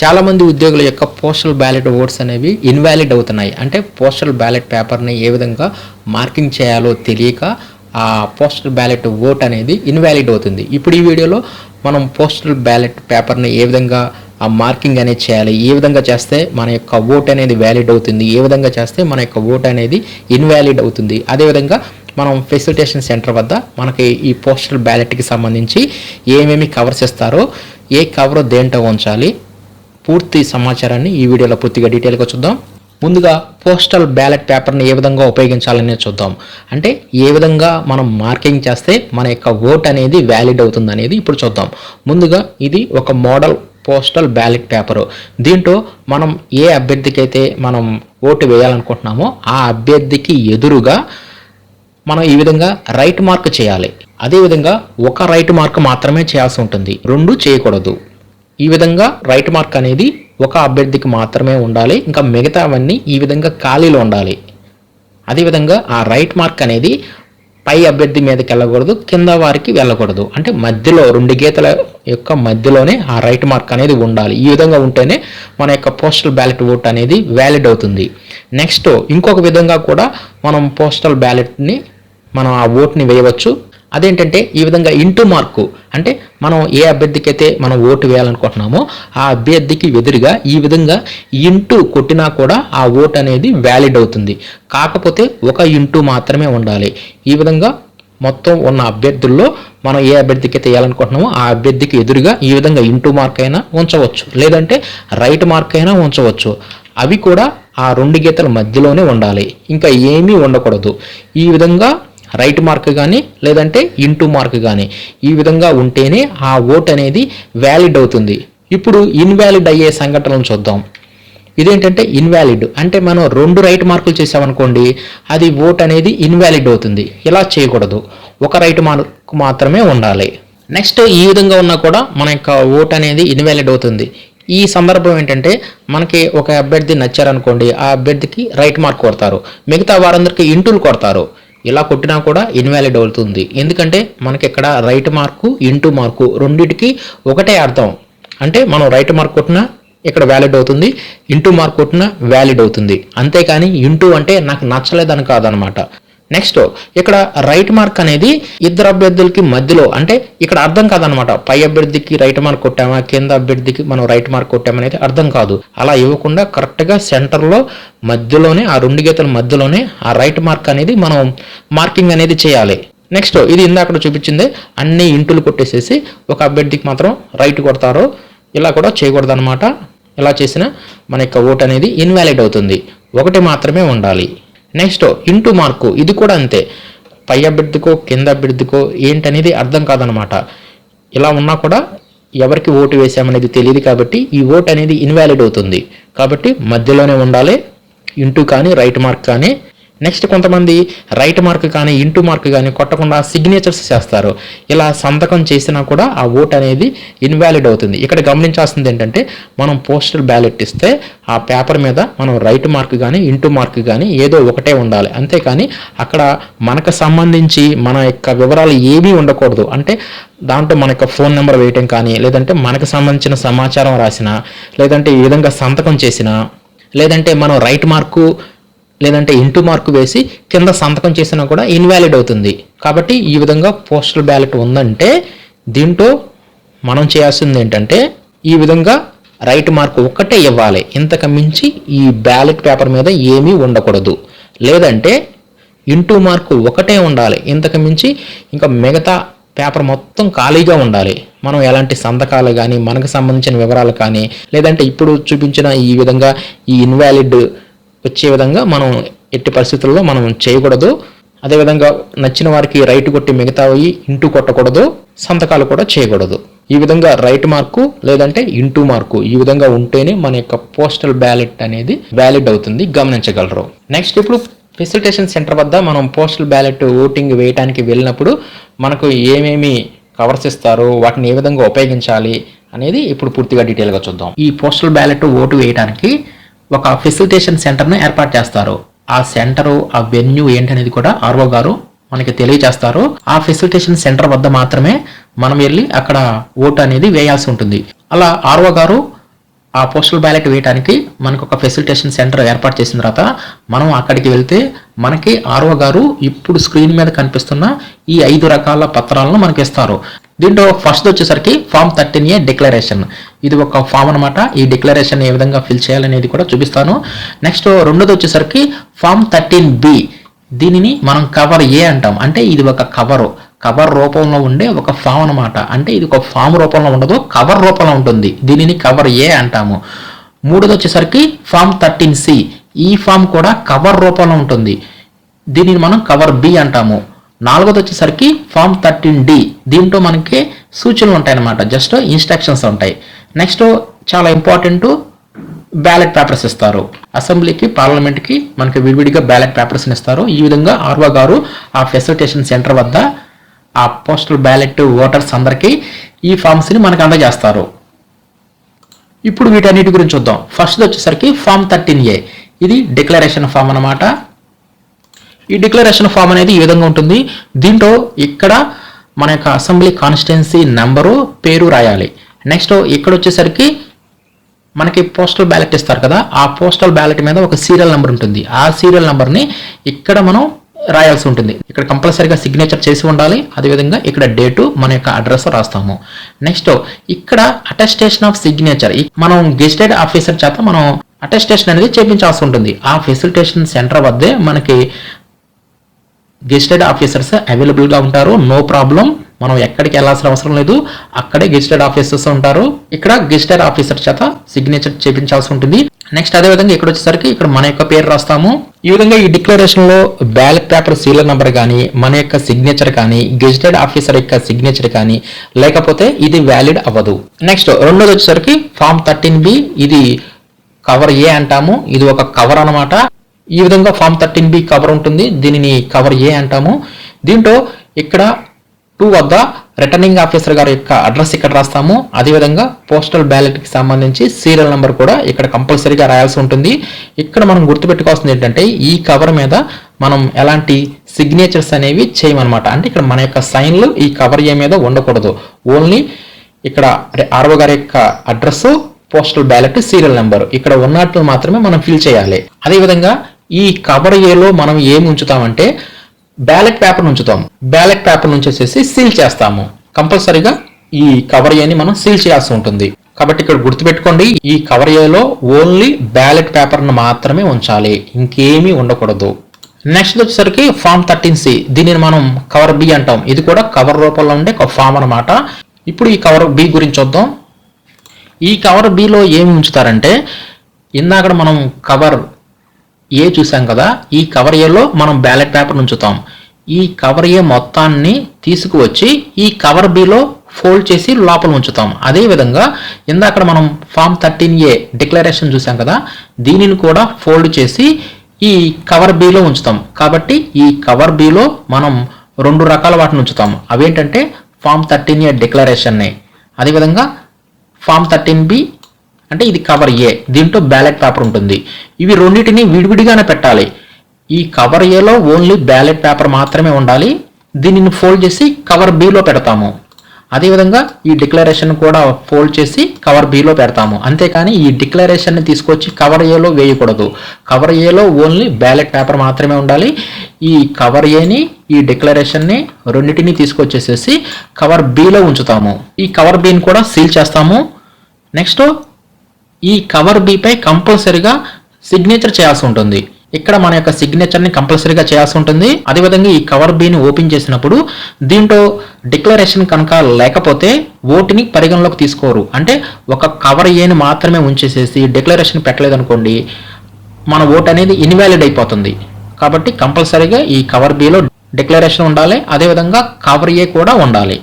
చాలా మంది ఉద్యోగుల యొక్క పోస్టల్ బ్యాలెట్ ఓట్స్ అనేవి ఇన్వాలిడ్ అవుతున్నాయి. అంటే పోస్టల్ బ్యాలెట్ పేపర్ని ఏ విధంగా మార్కింగ్ చేయాలో తెలియక ఆ పోస్టల్ బ్యాలెట్ ఓట్ అనేది ఇన్వాలిడ్ అవుతుంది. ఇప్పుడు ఈ వీడియోలో మనం పోస్టల్ బ్యాలెట్ పేపర్ని ఏ విధంగా ఆ మార్కింగ్ అనేది చేయాలి ఏ విధంగా చేస్తే మన యొక్క ఓట్ అనేది వ్యాలిడ్ అవుతుంది ఏ విధంగా చేస్తే మన యొక్క ఓట్ అనేది ఇన్వాలిడ్ అవుతుంది. అదేవిధంగా మనం ఫెసిలిటేషన్ సెంటర్ వద్ద మనకి ఈ పోస్టల్ బ్యాలెట్కి సంబంధించి ఏమేమి కవర్స్ ఇస్తారో ఏ కవర్ దేంట్లో ఉంచాలి పూర్తి సమాచారాన్ని ఈ వీడియోలో పూర్తిగా డీటెయిల్గా చూద్దాం. ముందుగా పోస్టల్ బ్యాలెట్ పేపర్ని ఏ విధంగా ఉపయోగించాలనే చూద్దాం. అంటే ఏ విధంగా మనం మార్కింగ్ చేస్తే మన యొక్క ఓట్ అనేది వ్యాలిడ్ అవుతుంది అనేది ఇప్పుడు చూద్దాం. ముందుగా ఇది ఒక మోడల్ పోస్టల్ బ్యాలెట్ పేపరు. దీంట్లో మనం ఏ అభ్యర్థికి అయితే మనం ఓటు వేయాలనుకుంటున్నామో ఆ అభ్యర్థికి ఎదురుగా మనం ఈ విధంగా రైట్ మార్క్ చేయాలి. అదేవిధంగా ఒక రైట్ మార్క్ మాత్రమే చేయాల్సి ఉంటుంది. రెండు చేయకూడదు. ఈ విధంగా రైట్ మార్క్ అనేది ఒక అభ్యర్థికి మాత్రమే ఉండాలి. ఇంకా మిగతావన్నీ ఈ విధంగా ఖాళీలో ఉండాలి. అదేవిధంగా ఆ రైట్ మార్క్ అనేది పై అభ్యర్థి మీదకి వెళ్ళకూడదు కింద వారికి వెళ్ళకూడదు. అంటే మధ్యలో రెండు గీతల యొక్క మధ్యలోనే ఆ రైట్ మార్క్ అనేది ఉండాలి. ఈ విధంగా ఉంటేనే మన యొక్క పోస్టల్ బ్యాలెట్ ఓట్ అనేది వ్యాలిడ్ అవుతుంది. నెక్స్ట్ ఇంకొక విధంగా కూడా మనం పోస్టల్ బ్యాలెట్ని మనం ఆ ఓట్ని వేయవచ్చు. అదేంటంటే ఈ విధంగా ఇంటూ మార్కు అంటే మనం ఏ అభ్యర్థికి అయితే మనం ఓటు వేయాలనుకుంటున్నామో ఆ అభ్యర్థికి ఎదురుగా ఈ విధంగా ఇంటూ కొట్టినా కూడా ఆ ఓటు అనేది వ్యాలిడ్ అవుతుంది. కాకపోతే ఒక ఇంటూ మాత్రమే ఉండాలి. ఈ విధంగా మొత్తం ఉన్న అభ్యర్థుల్లో మనం ఏ అభ్యర్థికి అయితే వేయాలనుకుంటున్నామో ఆ అభ్యర్థికి ఎదురుగా ఈ విధంగా ఇంటూ మార్క్ అయినా ఉంచవచ్చు. లేదంటే రైట్ మార్క్ అయినా ఉంచవచ్చు. అవి కూడా ఆ రెండు గీతల మధ్యలోనే ఉండాలి. ఇంకా ఏమీ ఉండకూడదు. ఈ విధంగా రైట్ మార్క్ కానీ లేదంటే ఇంటూ మార్క్ కానీ ఈ విధంగా ఉంటేనే ఆ ఓట్ అనేది వ్యాలిడ్ అవుతుంది. ఇప్పుడు ఇన్వాలిడ్ అయ్యే సంఘటనలు చూద్దాం. ఇదేంటంటే ఇన్వాలిడ్ అంటే మనం రెండు రైట్ మార్కులు చేసామనుకోండి అది ఓట్ అనేది ఇన్వాలిడ్ అవుతుంది. ఇలా చేయకూడదు. ఒక రైట్ మార్క్ మాత్రమే ఉండాలి. నెక్స్ట్ ఈ విధంగా ఉన్నా కూడా మన యొక్క ఓట్ అనేది ఇన్వాలిడ్ అవుతుంది. ఈ సందర్భం ఏంటంటే మనకి ఒక అభ్యర్థి నచ్చారనుకోండి ఆ అభ్యర్థికి రైట్ మార్క్ కొడతారు. మిగతా వారందరికీ ఇంటూలు కొడతారు. ఇలా కొట్టినా కూడా ఇన్వాలిడ్ అవుతుంది. ఎందుకంటే మనకి ఇక్కడ రైట్ మార్కు ఇంటూ మార్కు రెండింటికి ఒకటే అర్థం. అంటే మనం రైట్ మార్క్ కొట్టినా ఇక్కడ వ్యాలిడ్ అవుతుంది ఇంటూ మార్క్ కొట్టినా వ్యాలిడ్ అవుతుంది. అంతేకాని ఇంటూ అంటే నాకు నచ్చలేదని కాదనమాట. నెక్స్ట్ ఇక్కడ రైట్ మార్క్ అనేది ఇద్దరు అభ్యర్థులకి మధ్యలో అంటే ఇక్కడ అర్థం కాదనమాట. పై అభ్యర్థికి రైట్ మార్క్ కొట్టామా కింద అభ్యర్థికి మనం రైట్ మార్క్ కొట్టామనేది అర్థం కాదు. అలా ఇవ్వకుండా కరెక్ట్గా సెంటర్లో మధ్యలోనే ఆ రెండు గీతల మధ్యలోనే ఆ రైట్ మార్క్ అనేది మనం మార్కింగ్ అనేది చేయాలి. నెక్స్ట్ ఇది ఇందాక చూపించింది అన్ని ఇంటులు కొట్టేసేసి ఒక అభ్యర్థికి మాత్రం రైట్ కొడతారు. ఇలా కూడా చేయకూడదు అనమాట ఇలా చేసినా మన యొక్క ఓట్ అనేది ఇన్వాలిడ్ అవుతుంది. ఒకటి మాత్రమే ఉండాలి. నెక్స్ట్ ఇంటూ మార్కు ఇది కూడా అంతే. పై అభ్యర్థికో కింద అభ్యర్థికో ఏంటనేది అర్థం కాదనమాట. ఇలా ఉన్నా కూడా ఎవరికి ఓటు వేసామనేది తెలియదు కాబట్టి ఈ ఓట్ అనేది ఇన్వాలిడ్ అవుతుంది. కాబట్టి మధ్యలోనే ఉండాలి ఇంటూ కానీ రైట్ మార్క్ కానీ నెక్స్ట్ కొంతమంది రైట్ మార్క్ కానీ ఇంటూ మార్క్ కానీ కొట్టకుండా సిగ్నేచర్స్ చేస్తారు. ఇలా సంతకం చేసినా కూడా ఆ ఓట్ అనేది ఇన్వాలిడ్ అవుతుంది. ఇక్కడ గమనించాల్సింది ఏంటంటే మనం పోస్టల్ బ్యాలెట్ ఇస్తే ఆ పేపర్ మీద మనం రైట్ మార్క్ కానీ ఇంటూ మార్క్ కానీ ఏదో ఒకటే ఉండాలి. అంతేకాని అక్కడ మనకు సంబంధించి మన యొక్క వివరాలు ఏమీ ఉండకూడదు. అంటే దాంట్లో మన యొక్క ఫోన్ నెంబర్ వేయటం కానీ లేదంటే మనకు సంబంధించిన సమాచారం రాసిన లేదంటే ఈ విధంగా సంతకం చేసిన లేదంటే మనం రైట్ మార్కు లేదంటే ఇంటూ మార్కు వేసి కింద సంతకం చేసినా కూడా ఇన్వాలిడ్ అవుతుంది. కాబట్టి ఈ విధంగా పోస్టల్ బ్యాలెట్ ఉందంటే దీంట్లో మనం చేయాల్సింది ఏంటంటే ఈ విధంగా రైట్ మార్క్ ఒక్కటే ఇవ్వాలి. ఇంతకు మించి ఈ బ్యాలెట్ పేపర్ మీద ఏమీ ఉండకూడదు. లేదంటే ఇంటూ మార్కు ఒకటే ఉండాలి. ఇంతకు మించి ఇంకా మిగతా పేపర్ మొత్తం ఖాళీగా ఉండాలి. మనం ఎలాంటి సంతకాలు కానీ మనకు సంబంధించిన వివరాలు కానీ లేదంటే ఇప్పుడు చూపించిన ఈ విధంగా ఈ ఇన్వాలిడ్ వచ్చే విధంగా మనం ఎట్టి పరిస్థితుల్లో మనం చేయకూడదు. అదేవిధంగా నచ్చిన వారికి రైట్ కొట్టి మిగతావి ఇంటూ కొట్టకూడదు. సంతకాలు కూడా చేయకూడదు. ఈ విధంగా రైట్ మార్కు లేదంటే ఇంటూ మార్కు ఈ విధంగా ఉంటేనే మన యొక్క పోస్టల్ బ్యాలెట్ అనేది వ్యాలిడ్ అవుతుంది. గమనించగలరు. నెక్స్ట్ ఇప్పుడు ఫెసిలిటేషన్ సెంటర్ వద్ద మనం పోస్టల్ బ్యాలెట్ ఓటింగ్ వేయడానికి వెళ్ళినప్పుడు మనకు ఏమేమి కవర్స్ ఇస్తారు వాటిని ఏ విధంగా ఉపయోగించాలి అనేది ఇప్పుడు పూర్తిగా డీటెయిల్గా చూద్దాం. ఈ పోస్టల్ బ్యాలెట్ ఓటు వేయడానికి ఒక ఫెసిలిటేషన్ సెంటర్ను ఏర్పాటు చేస్తారు. ఆ సెంటరు ఆ వెన్యూ ఏంటనేది కూడా ఆర్ఓ గారు మనకి తెలియజేస్తారు. ఆ ఫెసిలిటేషన్ సెంటర్ వద్ద మాత్రమే మనం వెళ్ళి అక్కడ ఓటు అనేది వేయాల్సి ఉంటుంది. అలా ఆర్ఓ గారు ఆ పోస్టల్ బ్యాలెట్ వేయడానికి మనకు ఒక ఫెసిలిటేషన్ సెంటర్ ఏర్పాటు చేసిన తర్వాత మనం అక్కడికి వెళ్తే మనకి ఆర్ఓ గారు ఇప్పుడు స్క్రీన్ మీద కనిపిస్తున్న ఈ ఐదు రకాల పత్రాలను మనకి ఇస్తారు. దీంట్లో ఫస్ట్ వచ్చేసరికి ఫామ్ థర్టీన్ ఏ డిక్లరేషన్ ఇది ఒక ఫామ్ అనమాట ఈ డిక్లరేషన్ ఏ విధంగా ఫిల్ చేయాలనేది కూడా చూపిస్తాను. నెక్స్ట్ రెండోది వచ్చేసరికి ఫామ్ థర్టీన్ బి దీనిని మనం కవర్ ఏ అంటాం? అంటే ఇది ఒక కవరు కవర్ రూపంలో ఉండే ఒక ఫామ్ అనమాట అంటే ఇది ఒక ఫామ్ రూపంలో ఉండదు కవర్ రూపంలో ఉంటుంది. దీనిని కవర్ ఏ అంటాము. మూడోది వచ్చేసరికి ఫామ్ థర్టీన్ సి ఈ ఫామ్ కూడా కవర్ రూపంలో ఉంటుంది. దీనిని మనం కవర్ బి అంటాము. నాలుగోది వచ్చేసరికి ఫామ్ థర్టీన్ డి. దీంట్లో మనకి సూచనలు ఉంటాయి అన్నమాట జస్ట్ ఇన్స్ట్రక్షన్స్ ఉంటాయి. నెక్స్ట్ చాలా ఇంపార్టెంట్ బ్యాలెట్ పేపర్స్ ఇస్తారు. అసెంబ్లీకి పార్లమెంట్కి మనకి విడివిడిగా బ్యాలెట్ పేపర్స్ని ఇస్తారు. ఈ విధంగా ఆర్వా గారు ఆ ఫెసిలిటేషన్ సెంటర్ వద్ద ఆ పోస్టల్ బ్యాలెట్ ఓటర్స్ అందరికీ ఈ ఫామ్స్ని మనకు అందజేస్తారు. ఇప్పుడు వీటన్నిటి గురించి చూద్దాం. ఫస్ట్ వచ్చేసరికి ఫామ్ థర్టీన్ ఏ. ఇది డిక్లరేషన్ ఫామ్ అన్నమాట. ఈ డిక్లరేషన్ ఫామ్ అనేది ఈ విధంగా ఉంటుంది. దీంట్లో ఇక్కడ మన యొక్క అసెంబ్లీ కాన్స్టిట్యున్సీ నెంబరు పేరు రాయాలి. నెక్స్ట్ ఇక్కడ వచ్చేసరికి మనకి పోస్టల్ బ్యాలెట్ ఇస్తారు కదా ఆ పోస్టల్ బ్యాలెట్ మీద ఒక సీరియల్ నెంబర్ ఉంటుంది. ఆ సీరియల్ నెంబర్ని ఇక్కడ మనం రాయాల్సి ఉంటుంది. ఇక్కడ కంపల్సరీగా సిగ్నేచర్ చేసి ఉండాలి. అదేవిధంగా ఇక్కడ డేటు మన యొక్క అడ్రస్ రాస్తాము. నెక్స్ట్ ఇక్కడ అటెస్టేషన్ ఆఫ్ సిగ్నేచర్. మనం గెస్టెడ్ ఆఫీసర్ చేత మనం అటెస్టేషన్ అనేది చేయించాల్సి ఉంటుంది. ఆ ఫెసిలిటేషన్ సెంటర్ వద్దే మనకి గెస్టెడ్ ఆఫీసర్స్ అవైలబుల్గా ఉంటారు. No problem. మనం ఎక్కడికి వెళ్ళాల్సిన అవసరం లేదు. అక్కడే గెస్టెడ్ ఆఫీసర్స్ ఉంటారు. ఇక్కడ గెస్టెడ్ ఆఫీసర్ చేత సిగ్నేచర్ చేపించాల్సి ఉంటుంది. నెక్స్ట్ అదే విధంగా ఇక్కడ వచ్చేసరికి ఇక్కడ మన యొక్క పేరు రాస్తాము. ఈ విధంగా ఈ డిక్లరేషన్లో బ్యాలెట్ పేపర్ సీలర్ నెంబర్ కానీ మన యొక్క సిగ్నేచర్ కానీ గెజిటెడ్ ఆఫీసర్ యొక్క సిగ్నేచర్ కానీ లేకపోతే ఇది వ్యాలిడ్ అవ్వదు. నెక్స్ట్ రెండోది వచ్చేసరికి ఫామ్ థర్టీన్ బి ఇది కవర్ ఏ అంటాము. ఇది ఒక కవర్ అన్నమాట. ఈ విధంగా ఫామ్ థర్టీన్ బి కవర్ ఉంటుంది. దీనిని కవర్ ఏ అంటాము. దీంట్లో ఇక్కడ టూ వద్ద రిటర్నింగ్ ఆఫీసర్ గారి యొక్క అడ్రస్ ఇక్కడ రాస్తాము. అదేవిధంగా పోస్టల్ బ్యాలెట్కి సంబంధించి సీరియల్ నెంబర్ కూడా ఇక్కడ కంపల్సరీగా రాయాల్సి ఉంటుంది. ఇక్కడ మనం గుర్తుపెట్టుకోవాల్సింది ఏంటంటే ఈ కవర్ మీద మనం ఎలాంటి సిగ్నేచర్స్ అనేవి చేయమన్నమాట. అంటే ఇక్కడ మన యొక్క సైన్లు ఈ కవర్ ఏ మీద ఉండకూడదు. ఓన్లీ ఇక్కడ ఆర్ఓ గారి యొక్క address postal ballot serial number ఇక్కడ ఉన్నట్లు మాత్రమే మనం ఫిల్ చేయాలి. అదేవిధంగా ఈ కవర్ ఏలో మనం ఏమి ఉంచుతామంటే బ్యాలెట్ పేపర్ ఉంచుతాం బ్యాలెట్ పేపర్ నుంచి వచ్చేసి సీల్ చేస్తాము. కంపల్సరీగా ఈ కవర్ ఏని మనం సీల్ చేయాల్సి ఉంటుంది. కాబట్టి ఇక్కడ గుర్తుపెట్టుకోండి ఈ కవర్ ఏలో ఓన్లీ బ్యాలెట్ పేపర్ను మాత్రమే ఉంచాలి. ఇంకేమీ ఉండకూడదు. నెక్స్ట్ వచ్చేసరికి ఫామ్ థర్టీన్ సి. దీనిని మనం కవర్ బి అంటాం. ఇది కూడా కవర్ రూపంలో ఉండే ఒక ఫామ్ అన్నమాట. ఇప్పుడు ఈ కవర్ బి గురించి వద్దాం ఈ కవర్ బిలో ఏమి ఉంచుతారంటే ఇందాక మనం కవర్ ఏ చూసాం కదా ఈ కవర్ ఏలో మనం బ్యాలెట్ పేపర్ ఉంచుతాం ఈ కవర్ ఏ మొత్తాన్ని తీసుకువచ్చి ఈ కవర్ బిలో ఫోల్డ్ చేసి లోపల ఉంచుతాం. అదే విధంగా ఇందాక మనం ఫామ్ థర్టీన్ ఏ డిక్లరేషన్ చూసాం కదా దీనిని కూడా ఫోల్డ్ చేసి ఈ కవర్ బిలో ఉంచుతాం. కాబట్టి ఈ కవర్ బిలో మనం రెండు రకాల వాటిని ఉంచుతాం. అవేంటంటే ఫామ్ థర్టీన్ ఏ డిక్లరేషన్ని అదేవిధంగా ఫామ్ థర్టీన్ బి అంటే ఇది కవర్ ఏ దీంట్లో బ్యాలెట్ పేపర్ ఉంటుంది. ఇవి రెండింటిని విడివిడిగానే పెట్టాలి. ఈ కవర్ ఏలో ఓన్లీ బ్యాలెట్ పేపర్ మాత్రమే ఉండాలి. దీనిని ఫోల్డ్ చేసి కవర్ బిలో పెడతాము. అదేవిధంగా ఈ డిక్లరేషన్ కూడా ఫోల్డ్ చేసి కవర్ బిలో పెడతాము. అంతేకాని ఈ డిక్లరేషన్ని తీసుకొచ్చి కవర్ ఏలో వేయకూడదు. కవర్ ఏలో ఓన్లీ బ్యాలెట్ పేపర్ మాత్రమే ఉండాలి. ఈ కవర్ ఏని ఈ డిక్లరేషన్ని రెండింటిని తీసుకొచ్చేసేసి కవర్ బిలో ఉంచుతాము. ఈ కవర్ బిని కూడా సీల్ చేస్తాము. నెక్స్ట్ ఈ కవర్ బిపై కంపల్సరిగా సిగ్నేచర్ చేయాల్సి ఉంటుంది. ఇక్కడ మన యొక్క సిగ్నేచర్ని కంపల్సరీగా చేయాల్సి ఉంటుంది. అదేవిధంగా ఈ కవర్ బిని ఓపెన్ చేసినప్పుడు దీంట్లో డిక్లరేషన్ కనుక లేకపోతే ఓటుని పరిగణలోకి తీసుకోరు. అంటే ఒక కవర్ ఏని మాత్రమే ఉంచేసేసి డిక్లరేషన్ పెట్టలేదనుకోండి మన ఓట్ అనేది ఇన్వాలిడ్ అయిపోతుంది. కాబట్టి కంపల్సరీగా ఈ కవర్ బిలో డిక్లరేషన్ ఉండాలి. అదేవిధంగా కవర్ ఏ కూడా ఉండాలి.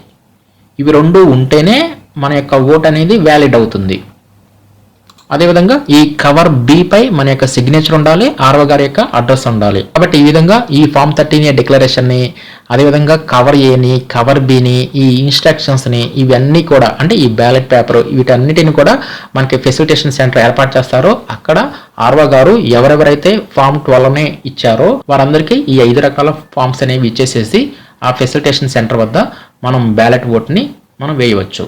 ఇవి రెండు ఉంటేనే మన యొక్క ఓట్ అనేది వ్యాలిడ్ అవుతుంది. అదేవిధంగా ఈ కవర్ బి పై మన యొక్క సిగ్నేచర్ ఉండాలి ఆర్ఓ గారి యొక్క అడ్రస్ ఉండాలి. కాబట్టి ఈ విధంగా ఈ ఫామ్ థర్టీన్ ఏ డిక్లరేషన్ని అదేవిధంగా కవర్ ఏని కవర్ బిని ఈ ఇన్స్ట్రక్షన్స్ని ఇవన్నీ కూడా అంటే ఈ బ్యాలెట్ పేపర్ వీటన్నిటిని కూడా మనకి ఫెసిలిటేషన్ సెంటర్ ఏర్పాటు చేస్తారో అక్కడ ఆర్వో గారు ఎవరెవరైతే ఫామ్ ట్వెల్వ్ని ఇచ్చారో వారందరికీ ఈ ఐదు రకాల ఫామ్స్ అనేవి ఇచ్చేసేసి ఆ ఫెసిలిటేషన్ సెంటర్ వద్ద మనం బ్యాలెట్ ఓట్ని మనం వేయవచ్చు.